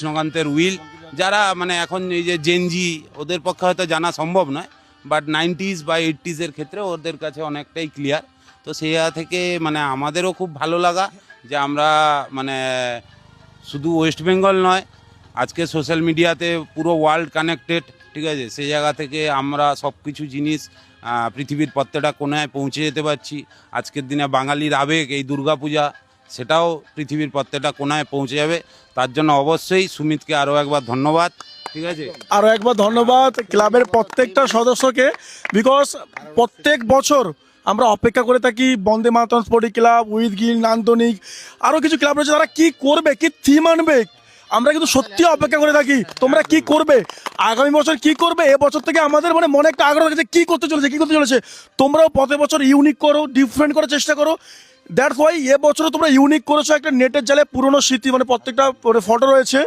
কৃষ্ণকান্তের will, যারা মানে এখন এই যে জেনজি ওদের পক্ষে হয়তো জানা সম্ভব নয় বাট নাইনটিজ বা এইটিজের ক্ষেত্রে ওদের কাছে অনেকটাই ক্লিয়ার তো সেই থেকে মানে আমাদেরও খুব ভালো লাগা যে আমরা মানে শুধু ওয়েস্ট বেঙ্গল নয়, আজকে সোশ্যাল মিডিয়াতে পুরো ওয়ার্ল্ড কানেক্টেড ঠিক আছে? সেই জায়গা থেকে আমরা সব কিছু জিনিস পৃথিবীর প্রত্যেকটা কোনায় পৌঁছে যেতে পারছি। আজকের দিনে বাঙালির আবেগ, এই দুর্গাপূজা সেটাও পৃথিবীর প্রত্যেকটা কোনায় পৌঁছে যাবে। তার জন্য অবশ্যই সুমিতকে আরও একবার ধন্যবাদ। ঠিক আছে? আরও একবার ধন্যবাদ ক্লাবের প্রত্যেকটা সদস্যকে। বিকজ প্রত্যেক বছর আমরা অপেক্ষা করে থাকি Bande Mataram sporting club, with Gill, নান্দনিক, আরও কিছু ক্লাব রয়েছে তারা কী করবে, কী থিম আনবে। আমরা কিন্তু সত্যি অপেক্ষা করে থাকি, তোমরা কি করবে, আগামী বছর কি করবে, এ বছর থেকে আমাদের মানে মনে একটা আগ্রহ যে কি করতে চলেছে, কি করতে চলেছে। তোমরাও প্রতি বছর ইউনিক করো ডিফারেন্ট করার চেষ্টা করো। দ্যাটস ওয়াই এ বছরও তোমরা ইউনিক করেছ একটা নেটের জালে পুরনো স্মৃতি মানে প্রত্যেকটা ফটো রয়েছে।